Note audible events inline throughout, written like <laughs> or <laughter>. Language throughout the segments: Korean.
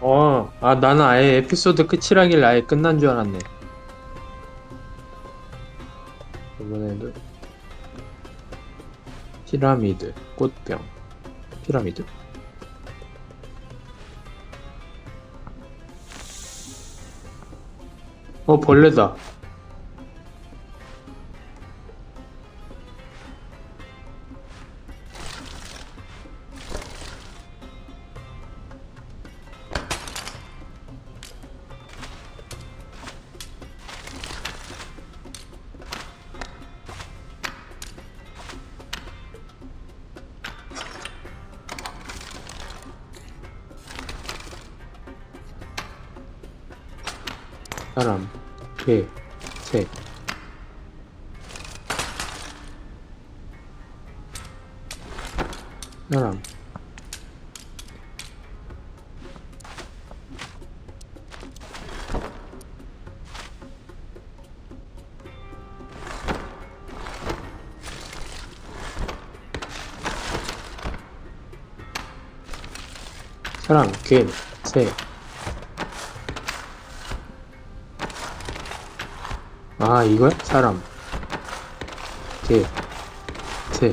어, 아, 나는 아예 에피소드 끝이라길래 아예 끝난 줄 알았네. 이번에는 피라미드, 꽃병, 피라미드. 어, 벌레다. 사람, 개, 새. 사람. 사람, 개, 새. 아, 이거야? 사람. 개. 새.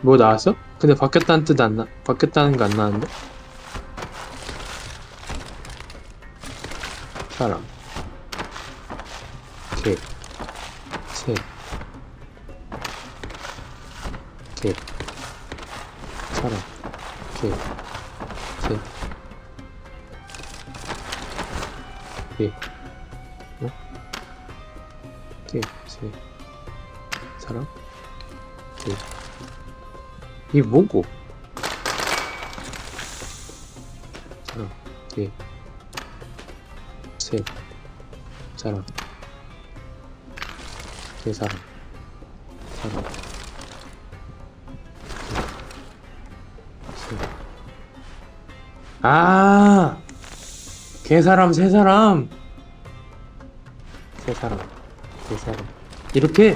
뭐 나왔어? 근데 바뀌었다는 뜻 안 나, 바뀌었다는 거 안 나는데? 사람. 개. 새. 개. 사람. 개. 새. 개. 어? 개. 새. 사람. 개. 이게 뭐고? 사람, 개, 새, 사람, 개 사람, 사람. 아, 개 사람, 새 사람, 새 사람, 개 사람. 이렇게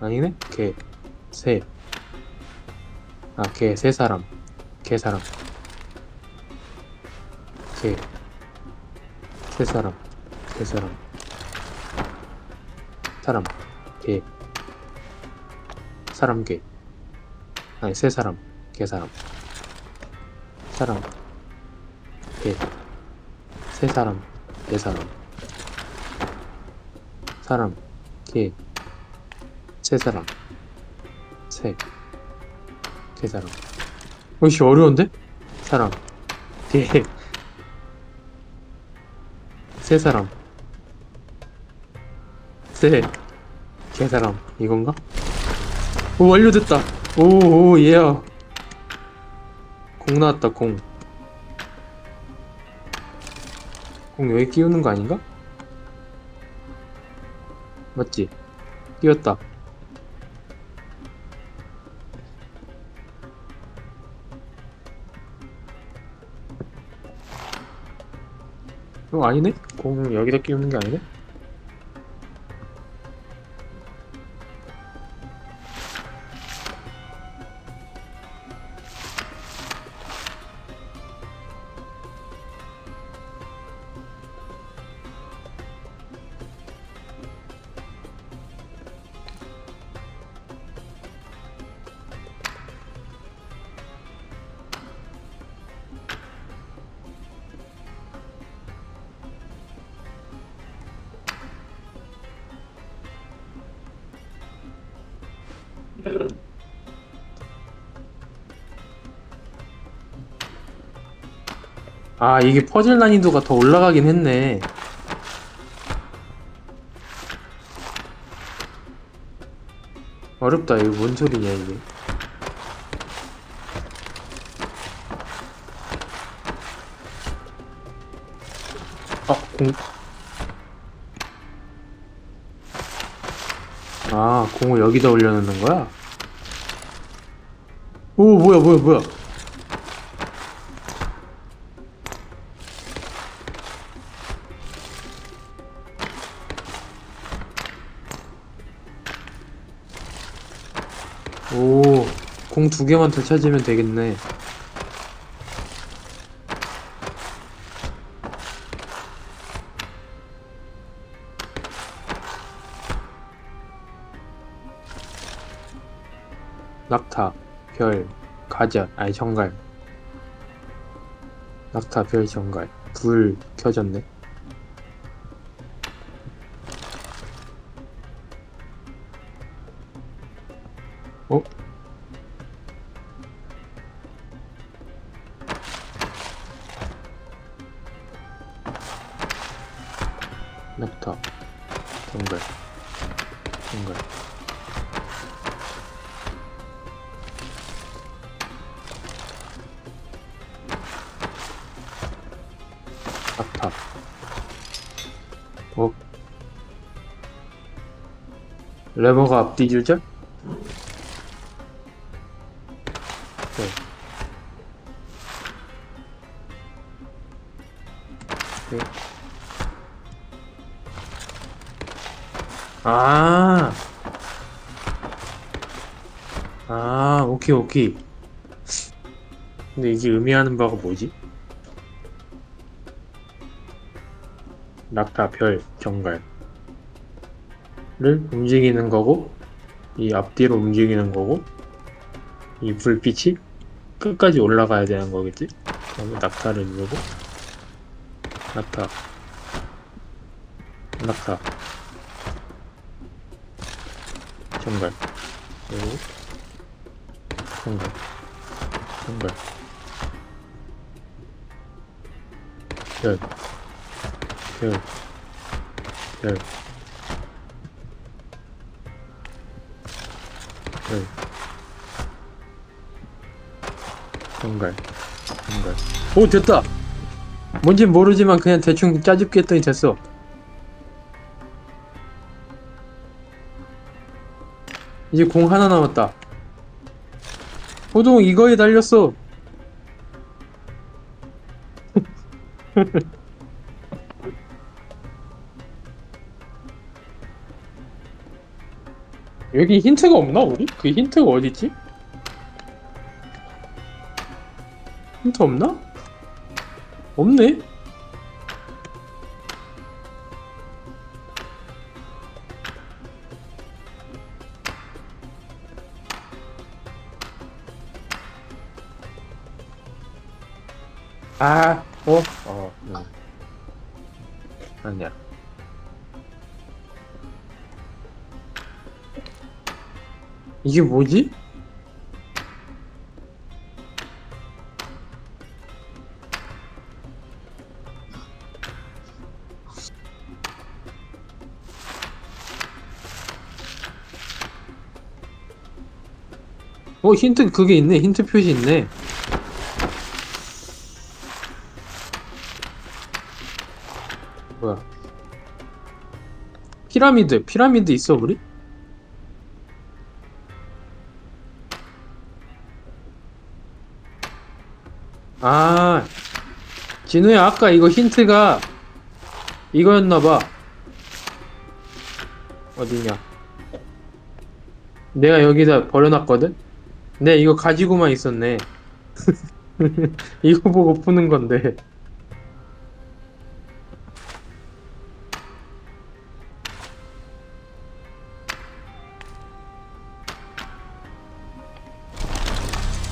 아니네? 개. 새. 아, 개, 세 사람. 개 사람. 개. 세 사람. 개 사람. 사람. 개. 사람 개. 아니, 세 사람. 개 사람. 사람. 개. 세 사람. 개 사람. 사람. 개. 세 사람. 새. 개 사람. 어이씨, 어려운데? 사람. 개. 세 사람. 새. 개 사람. 이건가? 오, 완료됐다. 오, 오, 예야. 공 나왔다, 공. 공 여기 끼우는 거 아닌가? 맞지? 끼웠다. 어, 아니네? 공 여기다 끼우는 게 아니네? 아, 이게 퍼즐 난이도가 더 올라가긴 했네. 어렵다. 이거 뭔 소리냐, 이게. 아, 공. 아, 공을 여기다 올려놓는 거야? 오, 뭐야, 뭐야, 뭐야. 오, 공 두 개만 더 찾으면 되겠네. 가자, 아니 정갈. 낙타, 별, 정갈. 불 켜졌네. 어? 낙타, 정갈, 정갈. 낙타. 어? 레버가 앞뒤 조절? 네. 네. 아. 아, 오케이, 오케이. 근데 이게 의미하는 바가 뭐지? 낙타, 별, 정갈을 움직이는 거고, 이 앞뒤로 움직이는 거고, 이 불빛이 끝까지 올라가야 되는 거겠지? 그러면 낙타를 누르고, 낙타, 낙타, 정갈, 그리고 정갈, 정갈, 별, 별, 별, 별, 정갈, 정갈. 오, 됐다! 뭔진 모르지만 그냥 대충 짜집기 했더니 됐어. 이제 공 하나 남았다. 호동 이거에 달렸어. <laughs> 여기 힌트가 없나 우리? 그 힌트가 어디지? 힌트 없나? 없네? 아, 어? 어, 응. 아니야. 이게 뭐지? 어, 힌트 그게 있네. 힌트 표시 있네. 뭐야? 피라미드, 피라미드 있어, 우리? 아, 진우야, 아까 이거 힌트가 이거였나봐. 어디냐? 내가 여기다 버려놨거든? 네, 이거 가지고만 있었네. <laughs> 이거 보고 푸는 건데.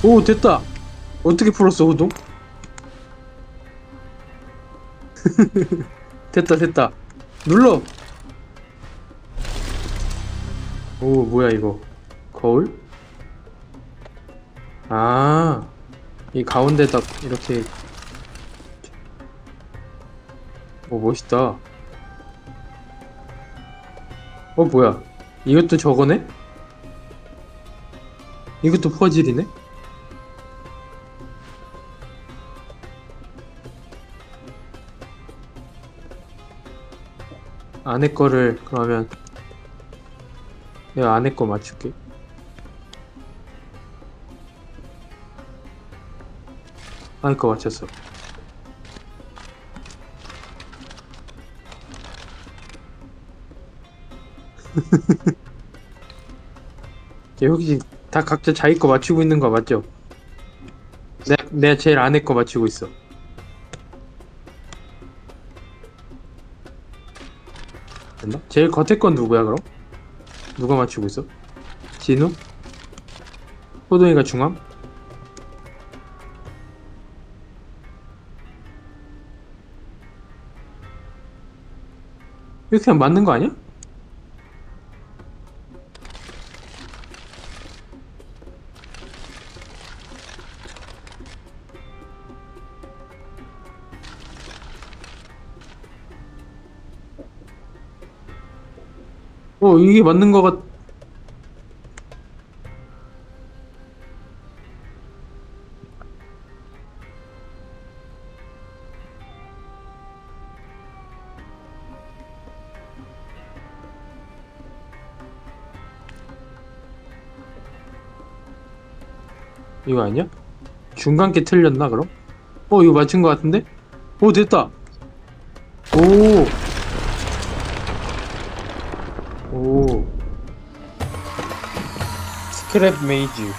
오, 됐다! 어떻게 풀었어, 호동? <laughs> 됐다, 됐다. 눌러! 오, 뭐야, 이거. 거울? 아, 이 가운데다 이렇게. 오, 멋있다. 어, 뭐야. 이것도 저거네? 이것도 퍼즐이네? 안에 거를 그러면 내가 안에 거 맞출게. 안에 거 맞췄어. <laughs> 얘 혹시 다 각자 자기 거 맞추고 있는 거 맞죠? 내가, 내가 제일 안에 거 맞추고 있어. 제일 겉에 건 누구야 그럼? 누가 맞추고 있어? 진우? 호동이가 중앙? 이렇게 맞는 거 아니야? 어 이게 맞는 거 같... 이거 아니야? 중간 게 틀렸나 그럼? 어 이거 맞춘 거 같은데? 오 됐다 오 오. 스크랩 메이즈.